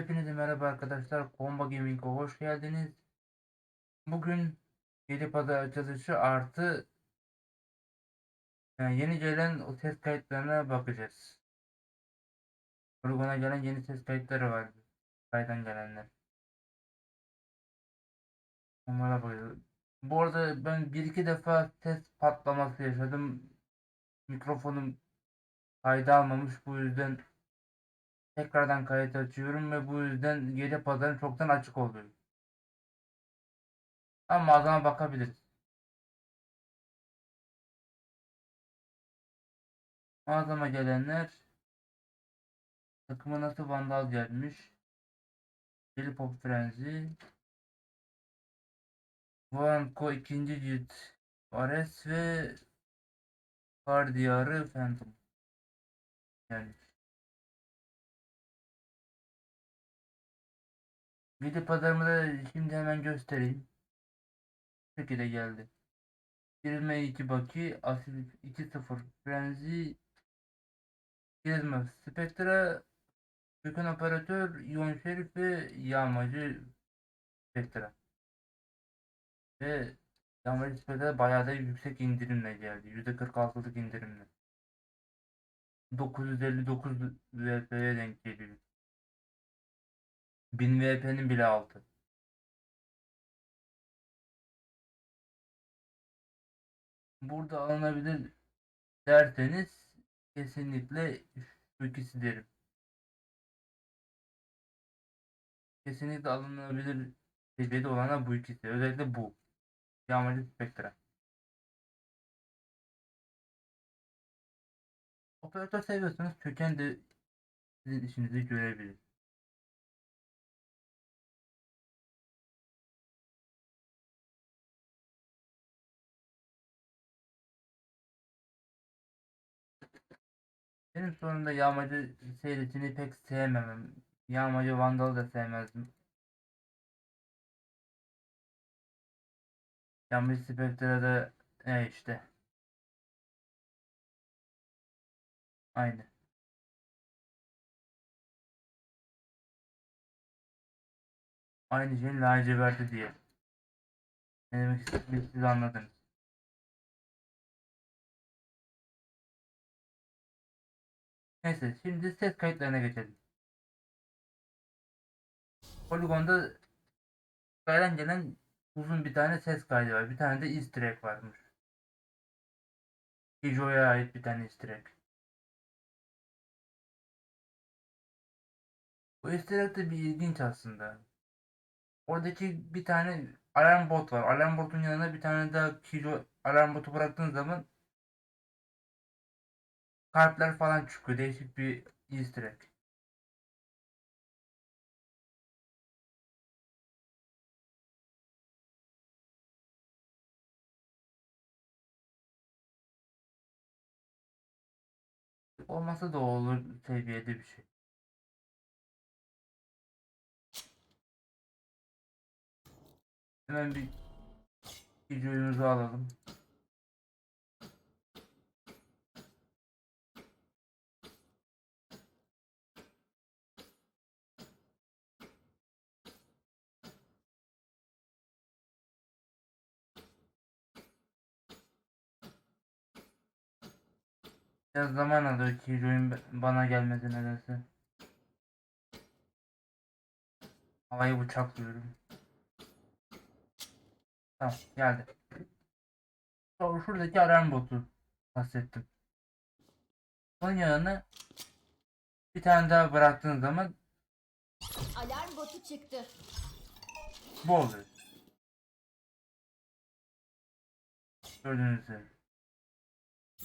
Hepinize merhaba arkadaşlar. Comba Gaming'e hoş geldiniz. Bugün geri pazar açılışı artı yani yeni gelen o ses kayıtlarına bakacağız. Poligon'a gelen yeni ses kayıtları var. Kaydan gelenler. Onlara bakacağız. Bu arada ben bir iki defa ses patlaması yaşadım. Mikrofonum kayda almamış. Bu yüzden tekrardan kayıt açıyorum ve bu yüzden gece pazarın çoktan açık oluyor. Ama mağazama bakabiliriz. Mağazama gelenler takımı nasıl vandal gelmiş. Deli Pop Frenzy Vanko ikinci cilt Ares ve Kar Diyarı Phantom gelmiş. Gece pazarımı da şimdi hemen göstereyim. Bu şekilde geldi. 22 Baki, Asil 2-0 Frenzy, Gezme Spectra, Gökhan Operatör, Ion Şerif ve Yağmacı Spectra. Ve Yağmacı Spectra bayağı da yüksek indirimle geldi. %46'lık indirimle. 959 VP'ye denk geliyor. 1000 VP'nin bile altı. Burada alınabilir derseniz kesinlikle şu ikisi derim. Kesinlikle alınabilir seviyede olana bu ikisi. Özellikle bu. Yağmacı Spectra. Operatör seviyorsanız köken de sizin işinizi görebilir. Benim sonunda yağmacı seyretini pek sevmemem. Yağmacı Vandal'ı da sevmezdim. Yağmacı Spectra'da e işte. Aynı. Aynı şeyin laciverti diye. Ne demek istediğimi siz anladınız. Neyse şimdi ses kayıtlarına geçelim. Polygon'da gelen gelen uzun bir tane ses kaydı var. Bir tane de easter egg varmış. Kijo'ya ait bir tane easter egg. Bu easter egg de bir ilginç aslında. Oradaki bir tane alarm bot var. Alarm botun yanına bir tane daha Kijo alarm botu bıraktığın zaman kalpler falan çıkıyor. Değişik bir easter egg. Olmasa da olur seviyede bir şey. Hemen bir videomuzu alalım. Biraz zaman alıyor ki videonun bana gelmesi nedense. Havayı bıçaklıyorum. Tamam geldi. Şuradaki alarm botu bahsettim. Onun yanına bir tane daha bıraktığın zaman Alarm botu çıktı. bu oluyor. Gördüğünüz üzere.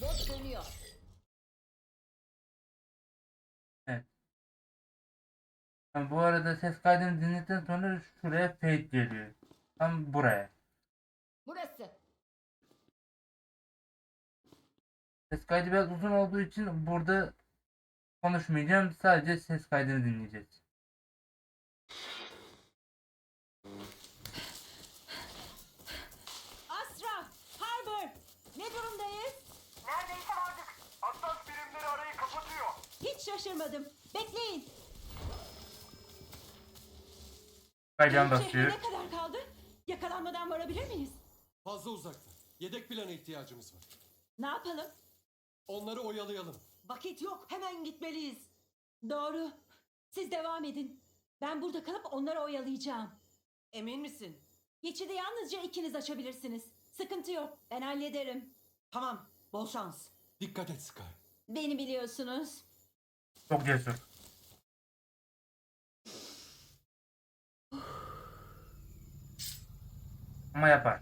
Bot dönüyor. Yani bu arada ses kaydını dinledikten sonra şuraya fade geliyor. Tam buraya. Burası. Ses kaydı biraz uzun olduğu için burada konuşmayacağım. Sadece ses kaydını dinleyeceğiz. Astra! Harbor! Ne durumdayız? Neredeyse vardık. Atlas birimleri arayı kapatıyor. Hiç şaşırmadım. Bekleyin. Şehre basıyor. ne kadar kaldı? Yakalanmadan varabilir miyiz? Fazla uzakta. Yedek plana ihtiyacımız var. Ne yapalım? Onları oyalayalım. Vakit yok. Hemen gitmeliyiz. Doğru. Siz devam edin. Ben burada kalıp onları oyalayacağım. Emin misin? Geçidi yalnızca ikiniz açabilirsiniz. Sıkıntı yok. Ben hallederim. Tamam. Bol şans. Dikkat et Sky. Beni biliyorsunuz. Çok cesur. Ama yapar.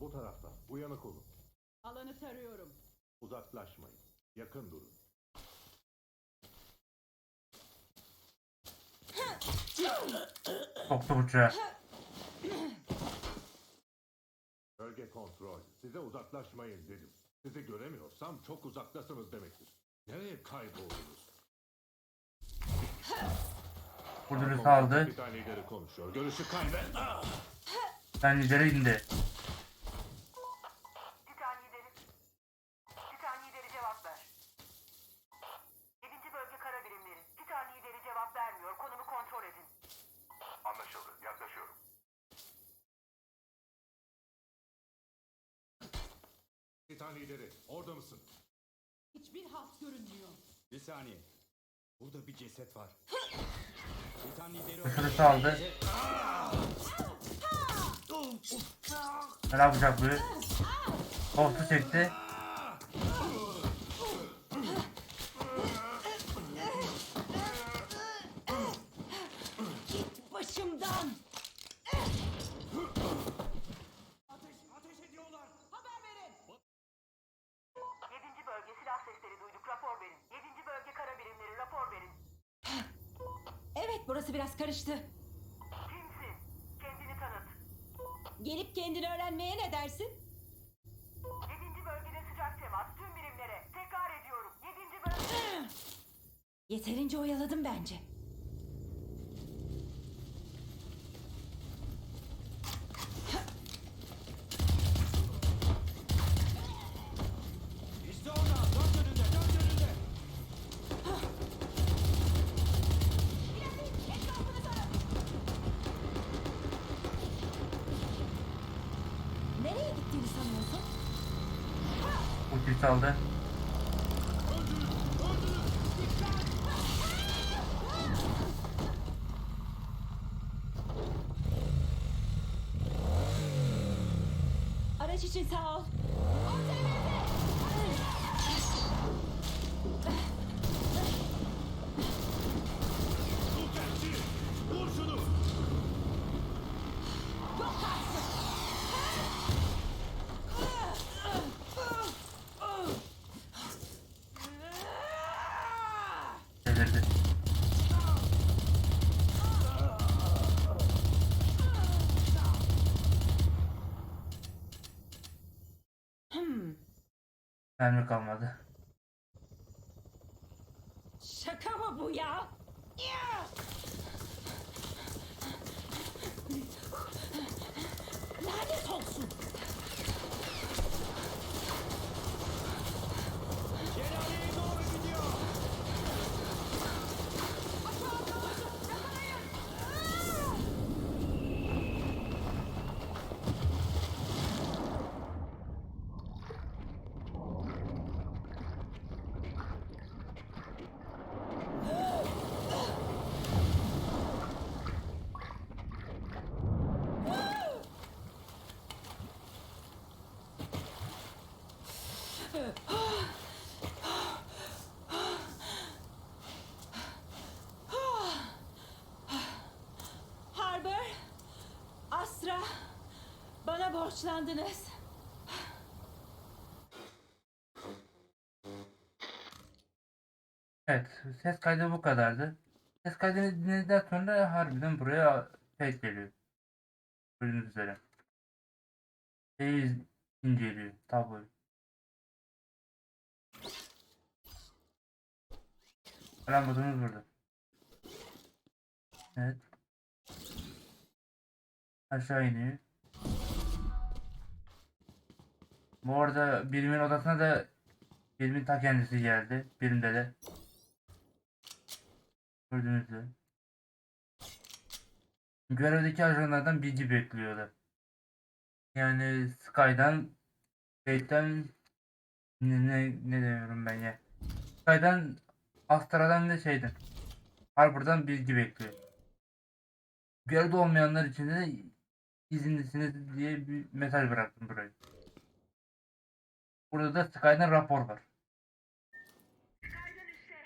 Bu taraftan. Uyanık olun. Alanı tarıyorum. Uzaklaşmayın. Yakın durun. Soktu bıçağı. Bölge kontrol. Size uzaklaşmayın dedim. Sizi göremiyorsam çok uzaktasınız demektir. Nereye kayboldunuz? Görüşü kaybet. Ben lideri indi. Titan lideri. Titan lideri cevap ver. 7. bölge kara birimleri. Titan lideri cevap vermiyor. Konumu kontrol edin. Anlaşıldı. Yaklaşıyorum. Titan lideri. Orada mısın? Hiçbir halt görünmüyor. Bir saniye. Burada bir ceset var. Lideri Kudur'u saldı. Helal bıçaklıyor. Koltu çekti. Burası biraz karıştı. Kimsin? Kendini tanıt. Gelip kendini öğrenmeye ne dersin? 7. bölgede sıcak temas. Tüm birimlere. Tekrar ediyorum. 7. bölge... Yeterince oyaladım bence. You Kil kaldı. Mermi kalmadı. şaka mı bu ya? Ya! Lanet olsun. Şelaleye doğru gidiyor. Harbor, Astra, bana borçlandınız. Evet, ses kaydı bu kadardı. Ses kaydını dinledikten sonra harbiden buraya ses geliyor. Gördüğünüz üzere. Şeyi inceliyor, tabloyu. Butonumuz burada. Evet. Aşağı iniyor. Bu arada birimin odasına da Filmin ta kendisi geldi. Birinde de. Gördüğünüz üzere. Görevdeki ajanlardan bilgi bekliyorlar. Yani Sky'dan Şeyden ne, ne, ne diyorum ben ya. Sky'dan Astra'dan ve şeyden. Harbor'dan bilgi bekliyor. Görevde olmayanlar için de izinlisiniz diye bir mesaj bıraktım buraya. Burada da Sky'dan rapor var. Sky'dan üstte.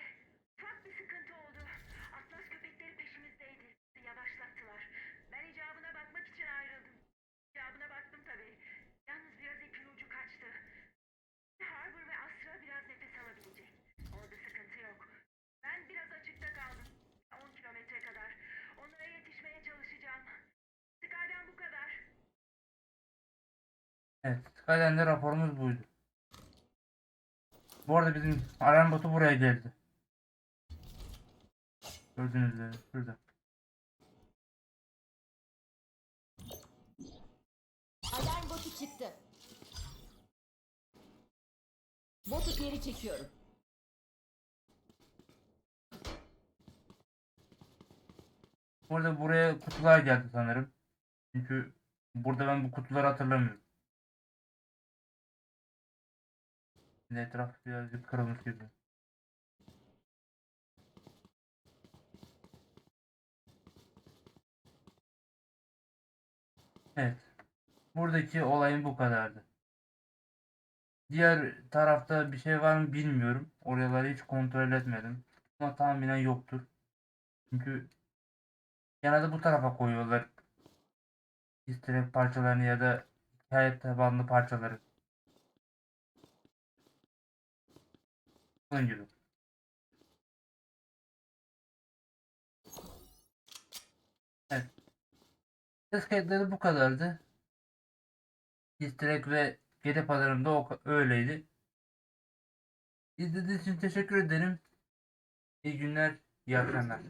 Ufak bir sıkıntı oldu. Atlas köpekleri peşimizdeydi. Yavaşlattılar. Ben icabına bakmak için ayrıldım. İcabına baktım tabii. Yalnız biraz ipin ucu kaçtı. Harbor ve Astra biraz nefes alabilecek. Orada sıkıntı yok. Ben biraz açıkta kaldım. 10 kilometre kadar. Onlara yetişmeye çalışacağım. Sky'dan bu kadar. Evet, Sky'den de raporumuz buydu. Bu arada bizim alarm botu buraya geldi. Gördüğünüz üzere şurada. Alarm botu çıktı. Botu geri çekiyorum. Burada buraya kutular geldi sanırım. Çünkü burada ben bu kutuları hatırlamıyorum. Şimdi Etraf birazcık kırılmış gibi. Evet. Buradaki olayın bu kadardı. Diğer tarafta bir şey var mı bilmiyorum. Oraları hiç kontrol etmedim. Ama tahminen yoktur. Çünkü genelde bu tarafa koyuyorlar. İstirek parçalarını ya da hikaye tabanlı parçaları. Bunun gibi. Evet. Ses kayıtları bu kadardı. İstirek ve geri pazarım da o- öyleydi. İzlediğiniz için teşekkür ederim. İyi günler, iyi akşamlar.